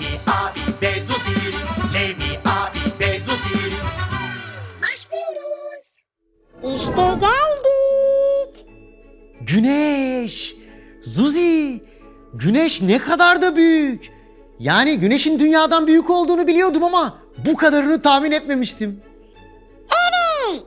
Levi abi ve Zuzi Levi abi ve Zuzi Başlıyoruz. İşte geldik. Güneş. Zuzi. Güneş ne kadar da büyük. Yani güneşin dünyadan büyük olduğunu biliyordum ama bu kadarını tahmin etmemiştim.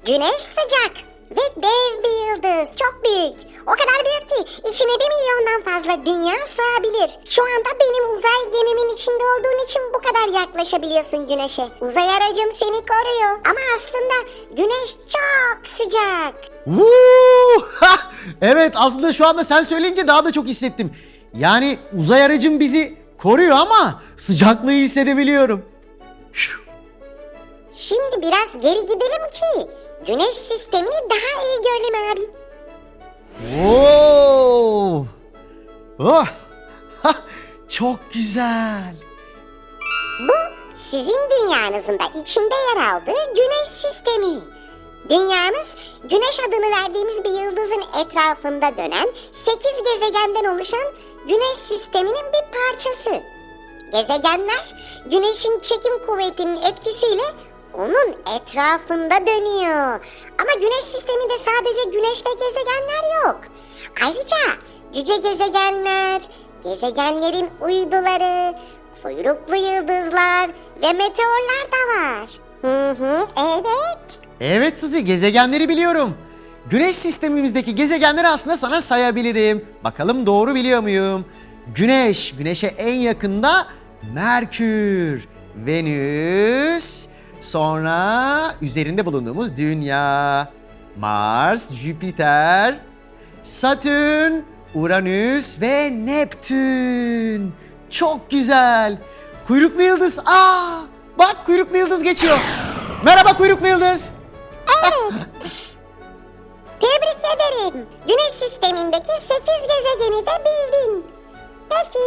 Güneş sıcak ve dev bir yıldız. Çok büyük. O kadar büyük ki içine bir milyondan fazla dünya sığabilir. Şu anda benim uzay gemimin içinde olduğun için bu kadar yaklaşabiliyorsun güneşe. Uzay aracım seni koruyor. Ama aslında güneş çok sıcak. Woo! Evet aslında şu anda sen söyleyince daha da çok hissettim. Yani uzay aracım bizi koruyor ama sıcaklığı hissedebiliyorum. Şimdi biraz geri gidelim ki güneş sistemini daha iyi görelim abi. Oo! Oh! Ha! Çok güzel. Bu sizin dünyanızın da içinde yer aldığı güneş sistemi. Dünyanız güneş adını verdiğimiz bir yıldızın etrafında dönen 8 gezegenden oluşan güneş sisteminin bir parçası. Gezegenler güneşin çekim kuvvetinin etkisiyle onun etrafında dönüyor. Ama güneş sisteminde sadece güneşle gezegenler yok. Ayrıca cüce gezegenler, gezegenlerin uyduları, kuyruklu yıldızlar ve meteorlar da var. Hı hı, evet. Evet Suzi gezegenleri biliyorum. Güneş sistemimizdeki gezegenleri aslında sana sayabilirim. Bakalım doğru biliyor muyum? Güneş, Güneş'e en yakında Merkür, Venüs, sonra üzerinde bulunduğumuz Dünya, Mars, Jüpiter, Satürn, Uranüs ve Neptün. Çok güzel. Kuyruklu yıldız. Aa! Bak kuyruklu yıldız geçiyor. Merhaba kuyruklu yıldız. Tebrik ederim. Güneş sistemindeki 8 gezegeni de bildin. Peki,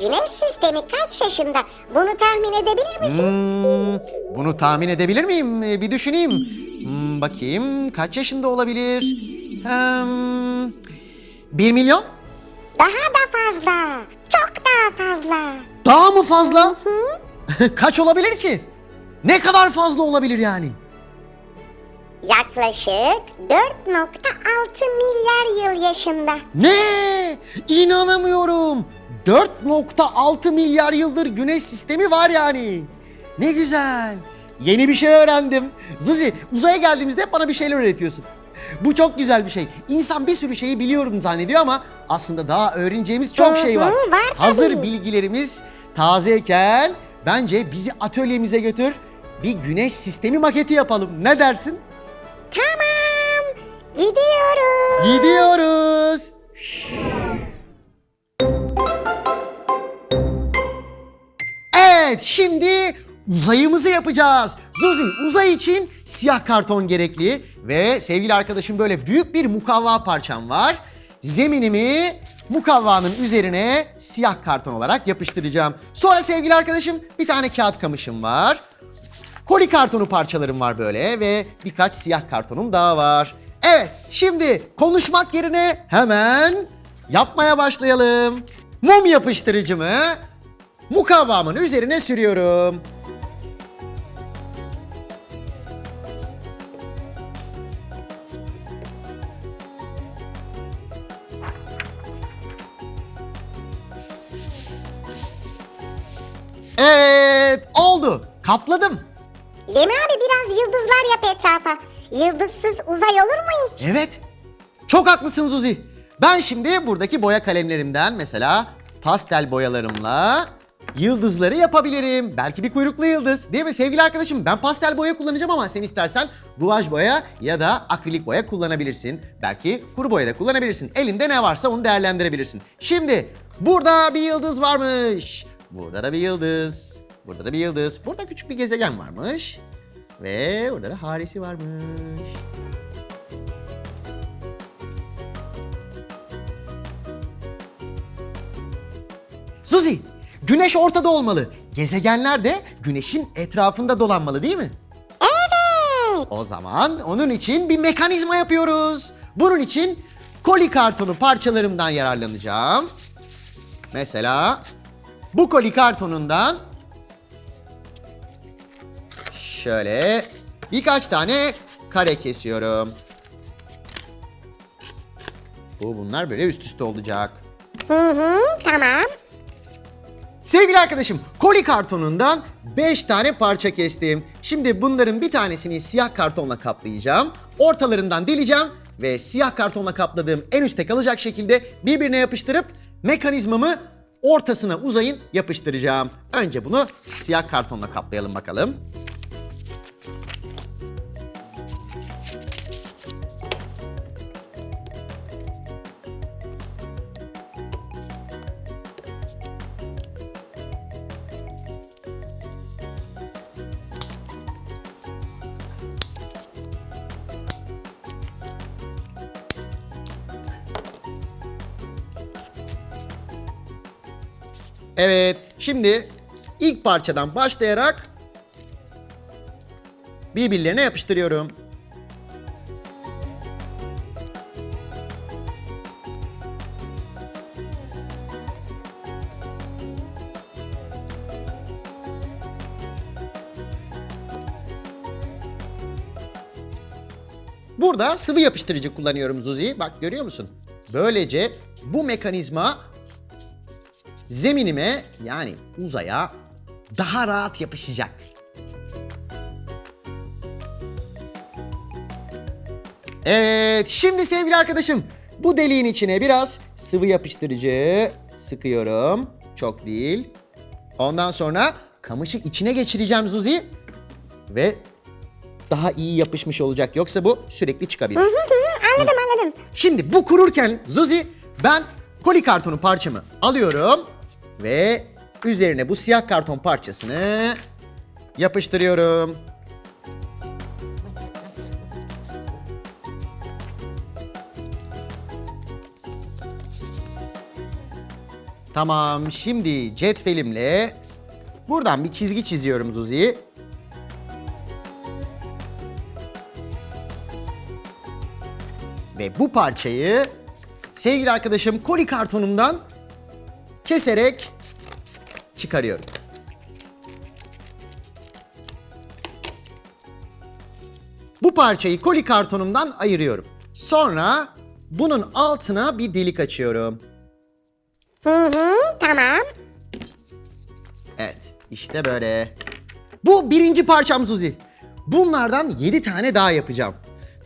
Güneş sistemi kaç yaşında? Bunu tahmin edebilir misin? Hmm, bunu tahmin edebilir miyim? Ee, Bir düşüneyim. Hmm, bakayım kaç yaşında olabilir? Hmm, 1 milyon? Daha da fazla. Çok daha fazla. Daha mı fazla? kaç olabilir ki? Ne kadar fazla olabilir yani? Yaklaşık 4.6 milyar yıl yaşında. Ne? İnanamıyorum. 4.6 milyar yıldır güneş sistemi var yani. Ne güzel. Yeni bir şey öğrendim. Zuzi uzaya geldiğimizde hep bana bir şeyler öğretiyorsun. Bu çok güzel bir şey. İnsan bir sürü şeyi biliyorum zannediyor ama aslında daha öğreneceğimiz çok Hı şey var. hı, var tabii. Hazır bilgilerimiz tazeyken bence bizi atölyemize götür. Bir güneş sistemi maketi yapalım. Ne dersin? Tamam. Gidiyoruz. Gidiyoruz. Evet, şimdi uzayımızı yapacağız. Zuzi, uzay için siyah karton gerekli ve sevgili arkadaşım böyle büyük bir mukavva parçam var. Zeminimi mukavvanın üzerine siyah karton olarak yapıştıracağım. Sonra sevgili arkadaşım bir tane kağıt kamışım var. Koli kartonu parçalarım var böyle ve birkaç siyah kartonum daha var. Evet, şimdi konuşmak yerine hemen yapmaya başlayalım. Mum yapıştırıcımı mukavvamın üzerine sürüyorum. Evet, oldu. Kapladım. Lemi abi biraz yıldızlar yap etrafa. Yıldızsız uzay olur mu hiç? Evet. Çok haklısın Zuzi. Ben şimdi buradaki boya kalemlerimden mesela pastel boyalarımla yıldızları yapabilirim. Belki bir kuyruklu yıldız. Değil mi sevgili arkadaşım? Ben pastel boya kullanacağım ama sen istersen guaj boya ya da akrilik boya kullanabilirsin. Belki kuru boya da kullanabilirsin. Elinde ne varsa onu değerlendirebilirsin. Şimdi burada bir yıldız varmış. Burada da bir yıldız. Burada da bir yıldız. Burada küçük bir gezegen varmış. Ve burada da harisi varmış. Suzi, güneş ortada olmalı. Gezegenler de güneşin etrafında dolanmalı değil mi? Evet. O zaman onun için bir mekanizma yapıyoruz. Bunun için koli kartonu parçalarımdan yararlanacağım. Mesela bu koli kartonundan şöyle birkaç tane kare kesiyorum. Bu bunlar böyle üst üste olacak. Hı hı, tamam. Sevgili arkadaşım, koli kartonundan 5 tane parça kestim. Şimdi bunların bir tanesini siyah kartonla kaplayacağım. Ortalarından deleceğim ve siyah kartonla kapladığım en üstte kalacak şekilde birbirine yapıştırıp mekanizmamı ortasına uzayın yapıştıracağım. Önce bunu siyah kartonla kaplayalım bakalım. Evet, şimdi ilk parçadan başlayarak birbirlerine yapıştırıyorum. Burada sıvı yapıştırıcı kullanıyorum Zuzi. Bak görüyor musun? Böylece bu mekanizma zeminime yani uzaya daha rahat yapışacak. Evet, şimdi sevgili arkadaşım bu deliğin içine biraz sıvı yapıştırıcı sıkıyorum. Çok değil. Ondan sonra kamışı içine geçireceğim Zuzi. Ve daha iyi yapışmış olacak. Yoksa bu sürekli çıkabilir. Anladım anladım. Şimdi bu kururken Zuzi ben koli kartonu parçamı alıyorum ve üzerine bu siyah karton parçasını yapıştırıyorum. Tamam, şimdi cetvelimle buradan bir çizgi çiziyorum Zuzi. Ve bu parçayı sevgili arkadaşım koli kartonumdan keserek çıkarıyorum. Bu parçayı koli kartonumdan ayırıyorum. Sonra bunun altına bir delik açıyorum. Hı hı, tamam. Evet, işte böyle. Bu birinci parçam Suzi. Bunlardan 7 tane daha yapacağım.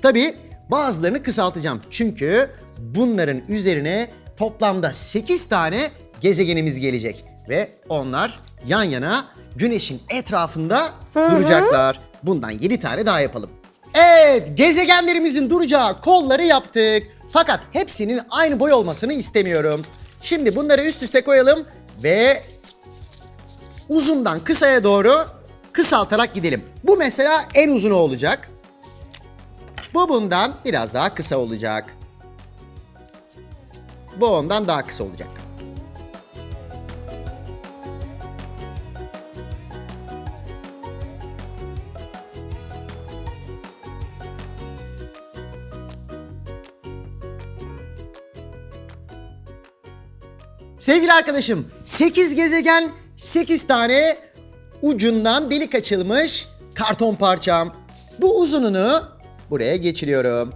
Tabi bazılarını kısaltacağım. Çünkü bunların üzerine toplamda 8 tane gezegenimiz gelecek. Ve onlar yan yana güneşin etrafında duracaklar. Bundan 7 tane daha yapalım. Evet, gezegenlerimizin duracağı kolları yaptık. Fakat hepsinin aynı boy olmasını istemiyorum. Şimdi bunları üst üste koyalım ve uzundan kısaya doğru kısaltarak gidelim. Bu mesela en uzunu olacak. Bu bundan biraz daha kısa olacak. Bu ondan daha kısa olacak. Sevgili arkadaşım, 8 gezegen, 8 tane ucundan delik açılmış karton parçam. Bu uzununu buraya geçiriyorum.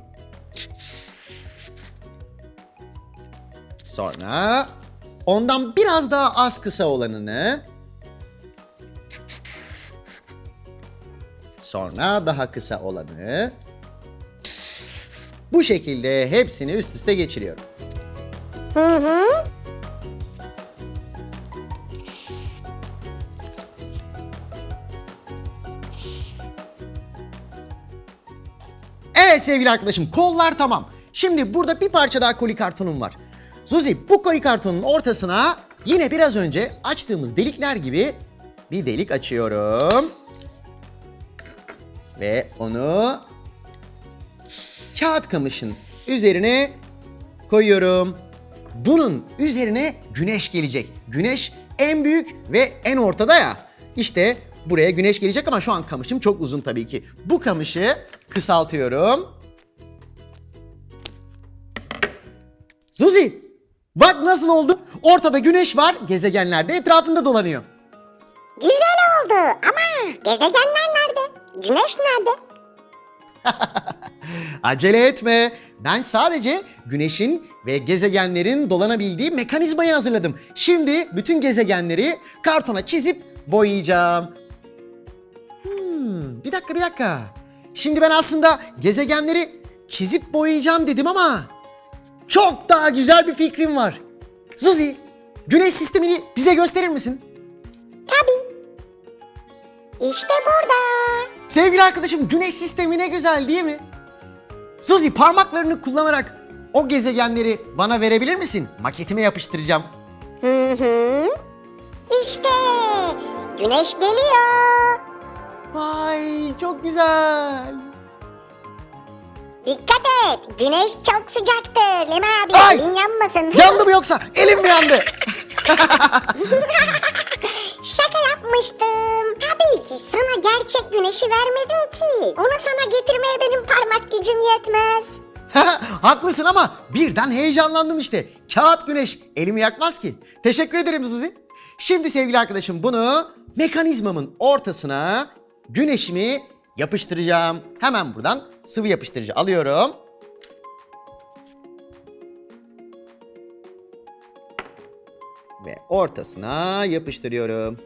Sonra ondan biraz daha az kısa olanını Sonra daha kısa olanı bu şekilde hepsini üst üste geçiriyorum. Hı hı. Evet sevgili arkadaşım kollar tamam. Şimdi burada bir parça daha koli kartonum var. Zuzi bu koli kartonun ortasına yine biraz önce açtığımız delikler gibi bir delik açıyorum. Ve onu kağıt kamışın üzerine koyuyorum. Bunun üzerine güneş gelecek. Güneş en büyük ve en ortada ya. İşte buraya güneş gelecek ama şu an kamışım çok uzun tabii ki. Bu kamışı kısaltıyorum. Zuzi, Bak nasıl oldu? Ortada güneş var, gezegenler de etrafında dolanıyor. Güzel oldu ama gezegenler nerede? Güneş nerede? Acele etme. Ben sadece güneşin ve gezegenlerin dolanabildiği mekanizmayı hazırladım. Şimdi bütün gezegenleri kartona çizip boyayacağım. Hmm, bir dakika bir dakika. Şimdi ben aslında gezegenleri çizip boyayacağım dedim ama çok daha güzel bir fikrim var. Zuzi, güneş sistemini bize gösterir misin? Tabii. İşte burada. Sevgili arkadaşım güneş sistemi ne güzel değil mi? Suzi parmaklarını kullanarak o gezegenleri bana verebilir misin? Maketime yapıştıracağım. Hı hı. İşte güneş geliyor. Vay çok güzel. Dikkat et. Güneş çok sıcaktır. Lema abi Ay! elin yanmasın. Yandı mı yoksa? Elim mi yandı? Şaka yapmıştım. Tabii ki sana gerçek güneşi vermedim ki. Onu sana getirmeye benim parmak gücüm yetmez. Haklısın ama birden heyecanlandım işte. Kağıt güneş elimi yakmaz ki. Teşekkür ederim Suzi. Şimdi sevgili arkadaşım bunu mekanizmamın ortasına güneşimi yapıştıracağım. Hemen buradan sıvı yapıştırıcı alıyorum. Ve ortasına yapıştırıyorum.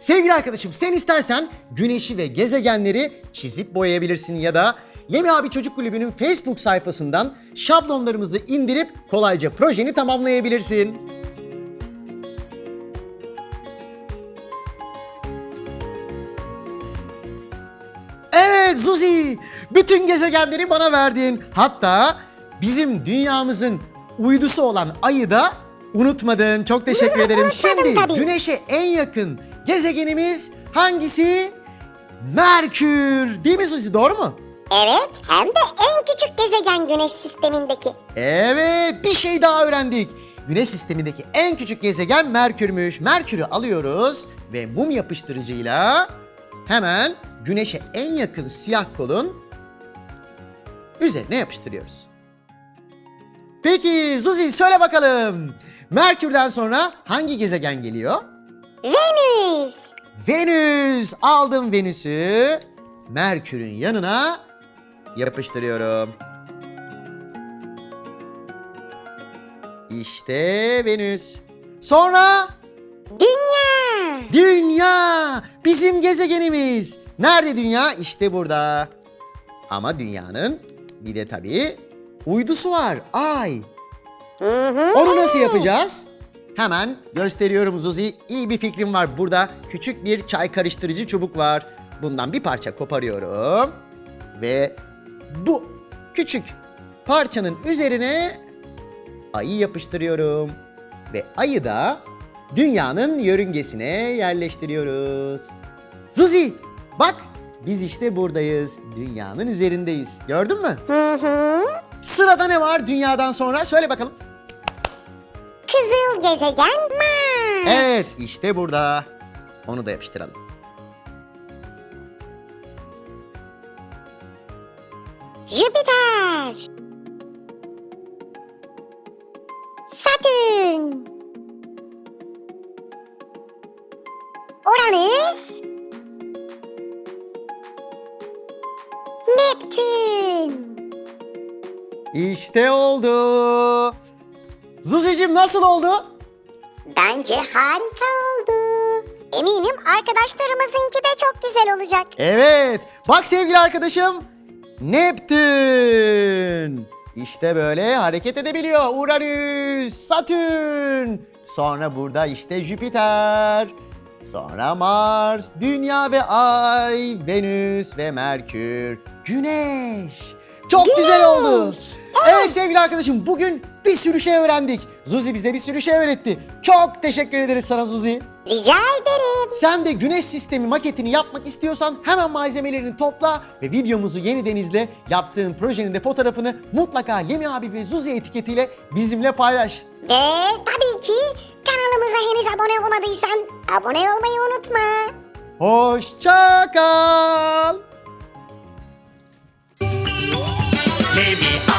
Sevgili arkadaşım sen istersen güneşi ve gezegenleri çizip boyayabilirsin ya da Yemi Abi Çocuk Kulübü'nün Facebook sayfasından şablonlarımızı indirip kolayca projeni tamamlayabilirsin. Evet Zuzi, bütün gezegenleri bana verdin. Hatta bizim dünyamızın uydusu olan ayı da unutmadın. Çok teşekkür ederim. Şimdi tabii. Güneş'e en yakın gezegenimiz hangisi? Merkür. Değil mi Suzi doğru mu? Evet hem de en küçük gezegen güneş sistemindeki. Evet bir şey daha öğrendik. Güneş sistemindeki en küçük gezegen Merkür'müş. Merkür'ü alıyoruz ve mum yapıştırıcıyla hemen Güneş'e en yakın siyah kolun üzerine yapıştırıyoruz. Peki Zuzi söyle bakalım. Merkür'den sonra hangi gezegen geliyor? Venüs. Venüs. Aldım Venüs'ü. Merkür'ün yanına yapıştırıyorum. İşte Venüs. Sonra Dünya. Dünya. Bizim gezegenimiz. Nerede Dünya? İşte burada. Ama Dünya'nın bir de tabii uydusu var. Ay. Hı hı. Onu nasıl yapacağız? Hemen gösteriyorum Zuzi. İyi bir fikrim var. Burada küçük bir çay karıştırıcı çubuk var. Bundan bir parça koparıyorum. Ve bu küçük parçanın üzerine ayı yapıştırıyorum. Ve ayı da dünyanın yörüngesine yerleştiriyoruz. Zuzi bak biz işte buradayız. Dünyanın üzerindeyiz. Gördün mü? Hı hı. Sırada ne var dünyadan sonra? Söyle bakalım. Kızıl gezegen Mars. Evet işte burada. Onu da yapıştıralım. Jüpiter. Satürn. Uranüs. Neptün. İşte oldu. Zuzi'cim nasıl oldu? Bence harika oldu. Eminim arkadaşlarımızınki de çok güzel olacak. Evet. Bak sevgili arkadaşım. Neptün. İşte böyle hareket edebiliyor. Uranüs, Satürn. Sonra burada işte Jüpiter. Sonra Mars, Dünya ve Ay, Venüs ve Merkür, Güneş. Çok güzel oldu. Evet sevgili arkadaşım bugün bir sürü şey öğrendik. Zuzi bize bir sürü şey öğretti. Çok teşekkür ederiz sana Zuzi. Rica ederim. Sen de güneş sistemi maketini yapmak istiyorsan hemen malzemelerini topla ve videomuzu yeniden izle. Yaptığın projenin de fotoğrafını mutlaka Lemi abi ve Zuzi etiketiyle bizimle paylaş. Ve tabii ki kanalımıza henüz abone olmadıysan abone olmayı unutma. Hoşça kal. Levi